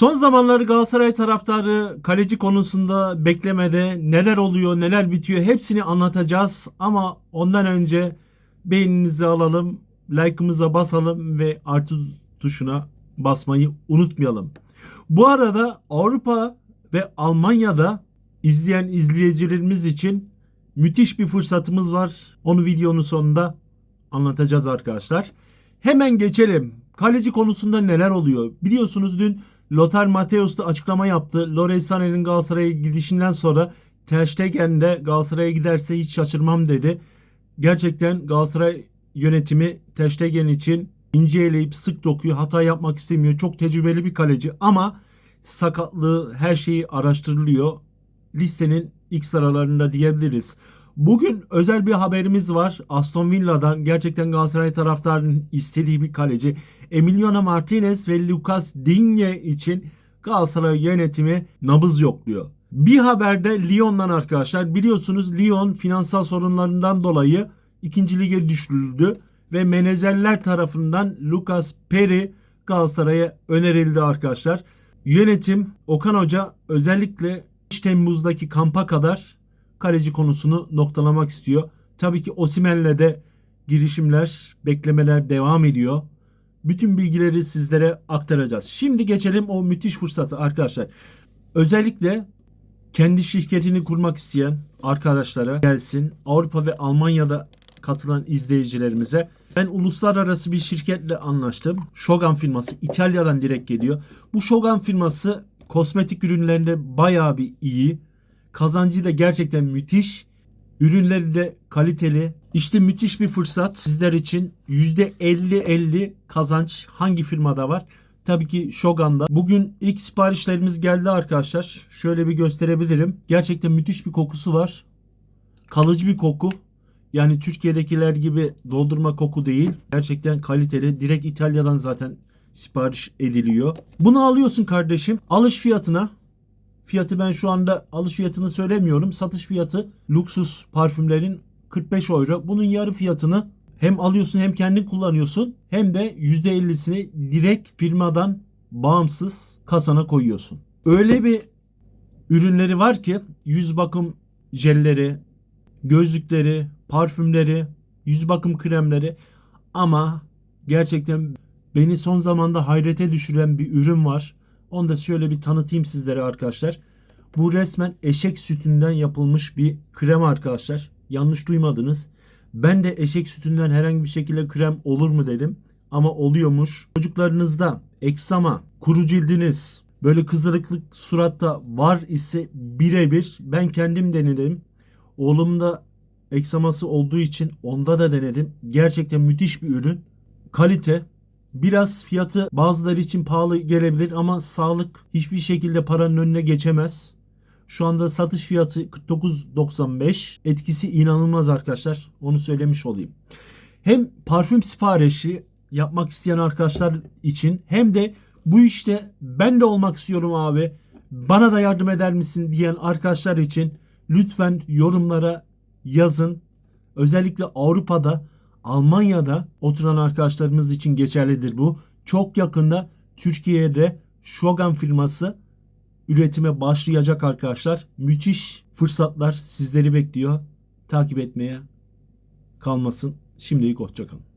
Son zamanları Galatasaray taraftarı kaleci konusunda beklemede neler oluyor, neler bitiyor hepsini anlatacağız. Ama ondan önce beğeninizi alalım, like'ımıza basalım ve artı tuşuna basmayı unutmayalım. Bu arada Avrupa ve Almanya'da izleyen izleyicilerimiz için müthiş bir fırsatımız var. Onu videonun sonunda anlatacağız arkadaşlar. Hemen geçelim. Kaleci konusunda neler oluyor? Biliyorsunuz dün Lothar Matthäus da açıklama yaptı. Leroy Sané'nin Galatasaray'a gidişinden sonra Ter Stegen de Galatasaray'a giderse hiç şaşırmam dedi. Gerçekten Galatasaray yönetimi Ter Stegen için ince eleyip sık dokuyor. Hata yapmak istemiyor. Çok tecrübeli bir kaleci ama sakatlığı her şeyi araştırılıyor. Listenin ilk sıralarında diyebiliriz. Bugün özel bir haberimiz var. Aston Villa'dan gerçekten Galatasaray taraftarının istediği bir kaleci. Emiliano Martinez ve Lucas Digne için Galatasaray yönetimi nabız yokluyor. Bir haberde Lyon'dan arkadaşlar biliyorsunuz Lyon finansal sorunlarından dolayı ikinci lige düşürüldü ve menajerler tarafından Lucas Perry Galatasaray'a önerildi arkadaşlar. Yönetim Okan Hoca özellikle 5 Temmuz'daki kampa kadar kaleci konusunu noktalamak istiyor. Tabii ki Osimen'le de girişimler, beklemeler devam ediyor. Bütün bilgileri sizlere aktaracağız. Şimdi geçelim o müthiş fırsatı arkadaşlar. Özellikle kendi şirketini kurmak isteyen arkadaşlara gelsin. Avrupa ve Almanya'da katılan izleyicilerimize ben uluslararası bir şirketle anlaştım. Shogun firması İtalya'dan direkt geliyor. Bu Shogun firması kosmetik ürünlerinde bayağı bir iyi. Kazancı da gerçekten müthiş. Ürünleri de kaliteli. İşte müthiş bir fırsat sizler için. %50-50 kazanç hangi firmada var? Tabii ki Shogun'da. Bugün ilk siparişlerimiz geldi arkadaşlar. Şöyle bir gösterebilirim. Gerçekten müthiş bir kokusu var. Kalıcı bir koku. Yani Türkiye'dekiler gibi doldurma koku değil. Gerçekten kaliteli. Direkt İtalya'dan zaten sipariş ediliyor. Bunu alıyorsun kardeşim. Alış fiyatına Fiyatı ben şu anda alış fiyatını söylemiyorum. Satış fiyatı lüksus parfümlerin 45 euro. Bunun yarı fiyatını hem alıyorsun hem kendin kullanıyorsun hem de %50'sini direkt firmadan bağımsız kasana koyuyorsun. Öyle bir ürünleri var ki yüz bakım jelleri, gözlükleri, parfümleri, yüz bakım kremleri ama gerçekten beni son zamanda hayrete düşüren bir ürün var. Onu da şöyle bir tanıtayım sizlere arkadaşlar. Bu resmen eşek sütünden yapılmış bir krem arkadaşlar. Yanlış duymadınız. Ben de eşek sütünden herhangi bir şekilde krem olur mu dedim. Ama oluyormuş. Çocuklarınızda eksama, kuru cildiniz, böyle kızarıklık suratta var ise birebir ben kendim denedim. Oğlumda eksaması olduğu için onda da denedim. Gerçekten müthiş bir ürün. Kalite, Biraz fiyatı bazıları için pahalı gelebilir ama sağlık hiçbir şekilde paranın önüne geçemez. Şu anda satış fiyatı 49.95. Etkisi inanılmaz arkadaşlar. Onu söylemiş olayım. Hem parfüm siparişi yapmak isteyen arkadaşlar için hem de bu işte ben de olmak istiyorum abi. Bana da yardım eder misin diyen arkadaşlar için lütfen yorumlara yazın. Özellikle Avrupa'da Almanya'da oturan arkadaşlarımız için geçerlidir bu. Çok yakında Türkiye'de Shogun firması üretime başlayacak arkadaşlar. Müthiş fırsatlar sizleri bekliyor. Takip etmeye kalmasın. Şimdilik hoşçakalın.